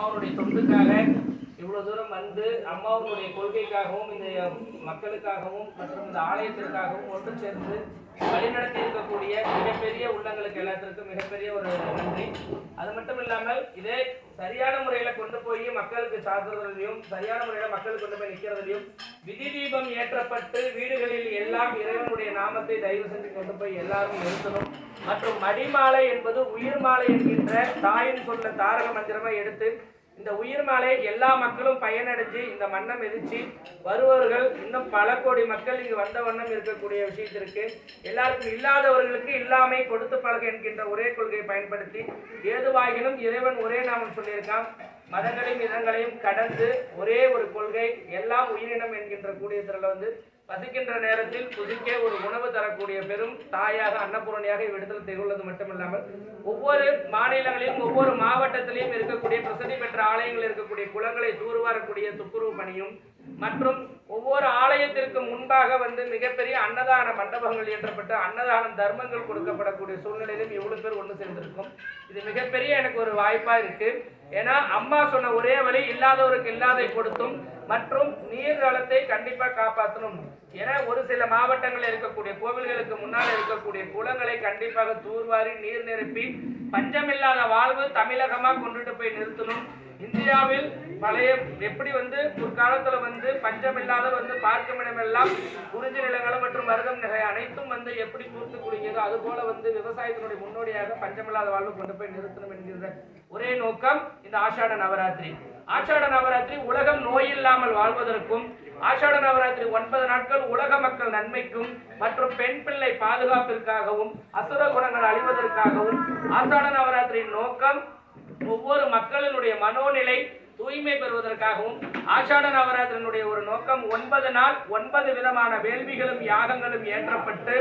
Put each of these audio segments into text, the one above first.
அம்மாவுடைய தொண்டுக்காக இவ்வளவு தூரம் வந்து அம்மாவுடைய கொள்கைக்காகவும் இந்த மக்களுக்காகவும் மற்றும் இந்த ஆலயத்திற்காகவும் ஒன்று சேர்ந்து வழிநடத்தி இருக்கக்கூடிய மிகப்பெரிய உள்ளங்களுக்கு எல்லாத்திற்கும் மிகப்பெரிய ஒரு நன்றி. அது மட்டும் இல்லாமல் இதே சரியான முறையில கொண்டு போய் மக்களுக்கு சார்ந்ததுலையும் சரியான முறையில மக்களுக்கு கொண்டு போய் நிற்கிறதுலையும் விதி தீபம் ஏற்றப்பட்டு வீடுகளில் எல்லாம் இறைவனுடைய நாமத்தை தயவு செஞ்சு கொண்டு போய் எல்லாரும் நிறுத்தணும். மற்றும் மடிமாலை என்பது உயிர் மாலை என்கின்ற தாயின் சொல்ல தாரக மந்திரமா எடுத்து இந்த உயிர் மாலை எல்லா மக்களும் பயனடைஞ்சு இந்த மண்ணை மிதிச்சு வருபவர்கள் இன்னும் பல கோடி மக்கள் இங்கு வந்த வண்ணம் இருக்கக்கூடிய விஷயத்திற்கு எல்லாருக்கும் இல்லாதவர்களுக்கு இல்லாமை கொடுத்து பழக என்கின்ற ஒரே கொள்கையை பயன்படுத்தி ஏதுவாகினும் இறைவன் ஒரே நாமம் சொல்லியிருக்கான். மதங்களையும் இதங்களையும் கடந்து ஒரே ஒரு கொள்கை எல்லாம் உயிரினம் என்கின்ற கூடியத்தில் வந்து பசிக்கின்ற நேரத்தில் புசிக்க ஒரு உணவு தரக்கூடிய பெரும் தாயாக அன்னபூரணியாக இவ்விடத்தில் திகழ்வது மட்டுமில்லாமல் ஒவ்வொரு மாநிலங்களிலும் ஒவ்வொரு மாவட்டத்திலையும் இருக்கக்கூடிய பிரசித்தி பெற்ற ஆலயங்களில் இருக்கக்கூடிய குளங்களை தூர்வாரக்கூடிய துப்புரவு பணியும் மற்றும் ஒவ்வொரு ஆலயத்திற்கு முன்பாக வந்து மிகப்பெரிய அன்னதான மண்டபங்கள் இயற்றப்பட்டு அன்னதானம் தர்மங்கள் கொடுக்கப்படக்கூடிய சூழ்நிலையிலும் இவ்வளோ பேர் ஒன்று சேர்ந்திருக்கும். இது மிகப்பெரிய எனக்கு ஒரு வாய்ப்பாக இருக்குது ஏன்னா அம்மா சொன்ன ஒரே வழி இல்லாதவருக்கு இல்லாதை கொடுத்தும் மற்றும் நீர் வளத்தை கண்டிப்பாக காப்பாற்றணும் ஏன்னா ஒரு சில மாவட்டங்களில் இருக்கக்கூடிய கோவில்களுக்கு முன்னால் இருக்கக்கூடிய குளங்களை கண்டிப்பாக தூர்வாரி நீர் நிரப்பி பஞ்சமில்லாத வாழ்வு தமிழகமாக கொண்டுட்டு போய் நிறுத்தணும். இந்தியாவில் பழைய எப்படி வந்து முற்காலத்துல வந்து பஞ்சமில்லாத வந்து பார்க்கும் இடமெல்லாம் குறிஞ்சி நிலங்கள் மற்றும் மருதம் நிலை அனைத்தும் வந்து எப்படி பூர்த்து குடிக்கிறதோ அது போல வந்து விவசாயத்தினுடைய முன்னோடியாக பஞ்சமில்லாத வாழ்வு கொண்டு போய் நிறுத்தணும் என்கிற ஒரே நோக்கம் இந்த ஆஷாட நவராத்திரி. ஆஷாட நவராத்திரி உலகம் நோய் இல்லாமல் வாழ்வதற்கும் ஆஷாட நவராத்திரி ஒன்பது நாட்கள் உலக மக்கள் நன்மைக்கும் மற்றும் பெண் பிள்ளை பாதுகாப்பிற்காகவும் அசுர குணங்கள் அழிவதற்காகவும் ஆஷாட நவராத்திரியின் நோக்கம் ஒவ்வொரு மக்களினுடைய மனோநிலை தூய்மை பெறுவதற்காகவும் ஆஷாட நவராத்திரனுடைய ஒரு நோக்கம் ஒன்பது நாள் ஒன்பது விதமான வேள்விகளும் யாகங்களும் ஏற்றப்பட்டு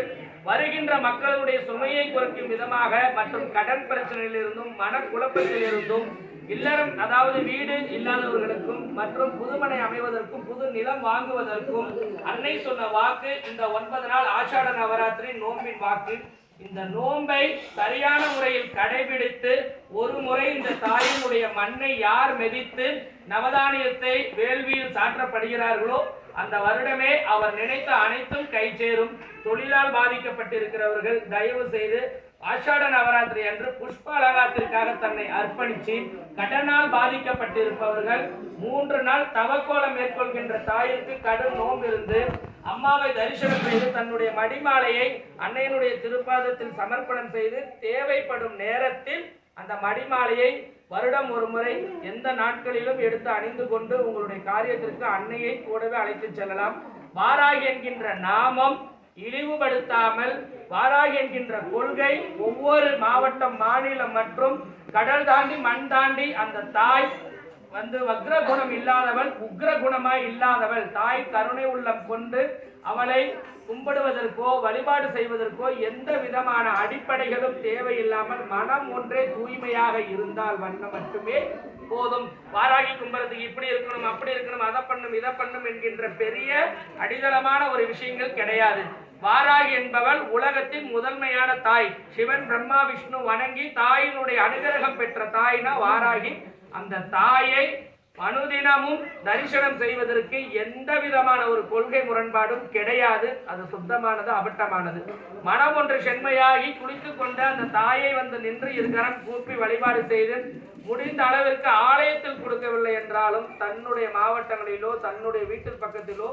வருகின்ற மக்களுடைய சுமையை குறைக்கும் விதமாக மற்றும் கடன் பிரச்சனையிலிருந்தும் மனக்குழப்பத்திலிருந்தும் இல்லறம் அதாவது வீடு இல்லாதவர்களுக்கும் மற்றும் புதுமனை அமைவதற்கும் புது நிலம் வாங்குவதற்கும் அன்னை சொன்ன வாக்கு இந்த ஒன்பது நாள் ஆஷாட நவராத்திரி நோம்பின் வாக்கு. இந்த நோன்பை சரியான முறையில் கடைபிடித்து ஒரு முறை இந்த தாயினுடைய மண்ணை யார் மெதித்து நவதானியத்தை வேள்வியில் சாற்றப்படுகிறார்களோ அந்த வருடமே அவர் நினைத்த அனைத்தும் கை சேரும் தொழிலால் பாதிக்கப்பட்டிருக்கிறவர்கள் தயவு செய்து ஆஷாட நவராத்திரி அன்று புஷ்ப அலங்காரத்திற்காக தன்னை அர்ப்பணித்து கடனால் பாதிக்கப்பட்டிருப்பவர்கள் மூன்று நாள் தவக்கோலம் மேற்கொள்கின்ற தாயிற்கு கடும் நோம்பிருந்து அம்மாவை தரிசனம் செய்து தன்னுடைய மடிமாலையை அன்னையனுடைய திருப்பாதத்தில் சமர்ப்பணம் செய்து தேவைப்படும் நேரத்தில் அந்த மடிமாலையை வருடம் ஒரு முறை எந்த நாட்களிலும் எடுத்து அணிந்து கொண்டு உங்களுடைய காரியத்திற்கு அன்னையை கூடவே அழைத்து செல்லலாம். வாராகி என்கின்ற நாமம் இழிவுபடுத்தாமல் வாராகி என்கின்ற கொள்கை ஒவ்வொரு மாவட்டம் மாநிலம் மற்றும் கடல் தாண்டி மண் தாண்டி அந்த தாய் வந்து வக்ர குணம் இல்லாதவள் உக்ர குணமாய் இல்லாதவள். தாய் கருணை உள்ளம் கொண்டு அவளை கும்பிடுவதற்கோ வழிபாடு செய்வதற்கோ எந்த விதமான அடிப்படைகளும் தேவையில்லாமல் மனம் ஒன்றே தூய்மையாக இருந்தால் வண்ணம் மட்டுமே போதும். வாராகி கும்புறதுக்கு இப்படி இருக்கணும் அப்படி இருக்கணும் அதை பண்ணும் இதை பண்ணும் என்கின்ற பெரிய அடிதளமான ஒரு விஷயங்கள் கிடையாது. வாராகி என்பவள் உலகத்தின் முதன்மையான தாய். சிவன் பிரம்மா விஷ்ணு வணங்கி தாயினுடைய அனுகிரகம் பெற்ற தாய்னா வாராகி. அந்த தாயை அனுதினமும் தரிசனம் செய்வதற்கு எந்த விதமான ஒரு கொள்கை முரண்பாடும் கிடையாது. அது சுத்தமானது அபட்டமானது. மனம் ஒன்று செம்மையாகி குளித்து கொண்டு அந்த தாயை வந்து நின்று இருகரம் கூப்பி வழிபாடு செய்து முடிந்த அளவிற்கு ஆலயத்தில் கொடுக்கவில்லை என்றாலும் தன்னுடைய மாவட்டங்களிலோ தன்னுடைய வீட்டில் பக்கத்திலோ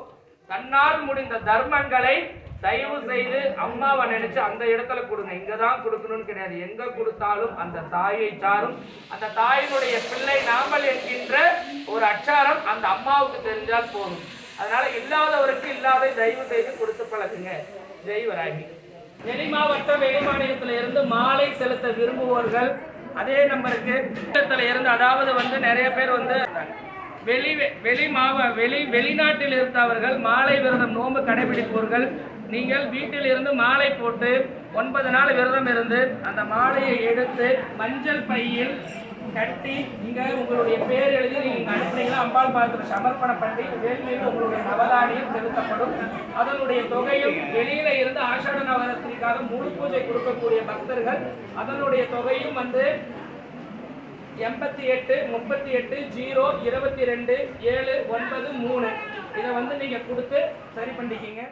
தன்னால் முடிந்த தர்மங்களை தயவு செய்து அம்மாவை நினைச்சு அந்த இடத்துல கொடுங்க. இங்க தான் கொடுக்கணும்னு கிடையாது. எங்க கொடுத்தாலும் அந்த தாயை சாரும். அந்த தாயினுடைய பிள்ளை நாமல் என்கின்ற ஒரு அச்சாரம் அந்த அம்மாவுக்கு தெரிஞ்சால் போதும். அதனால இல்லாதவருக்கு இல்லாத தயவு செய்து கொடுத்து பழகுங்க. ஜெய்வராகி வெளி மாவட்டம் வெளி மாநிலத்தில் இருந்து மாலை செலுத்த விரும்புவோர்கள் அதே நம்பருக்கு மாநிலத்துல இருந்து அதாவது வந்து நிறைய பேர் வந்து வெளி வெளி மாவ வெளி வெளிநாட்டில் இருந்தவர்கள் மாலை விரதம் நோன்பு கடைபிடிப்பவர்கள் நீங்கள் வீட்டில் இருந்து மாலை போட்டு ஒன்பது நாள் விரதம் இருந்து அந்த மாலையை எடுத்து மஞ்சள் பையில் கட்டி நீங்கள் உங்களுடைய பேர் எழுதி நீங்கள் அனுப்புனீங்கன்னா அம்பாள் பாத்திர சமர்ப்பணம் பண்ணி வேள்வியில் உங்களுடைய நவதானியம் செலுத்தப்படும். அதனுடைய தொகையும் வெளியில இருந்து ஆஷாட நவராத்திரிக்காக முழு பூஜை கொடுக்கக்கூடிய பக்தர்கள் அதனுடைய தொகையும் வந்து எண்பத்தி எட்டு முப்பத்தி எட்டு ஜீரோ இருபத்தி ரெண்டு ஏழு ஒன்பது மூணு. இதை வந்து நீங்கள் கொடுத்து சரி பண்ணிக்கிங்க.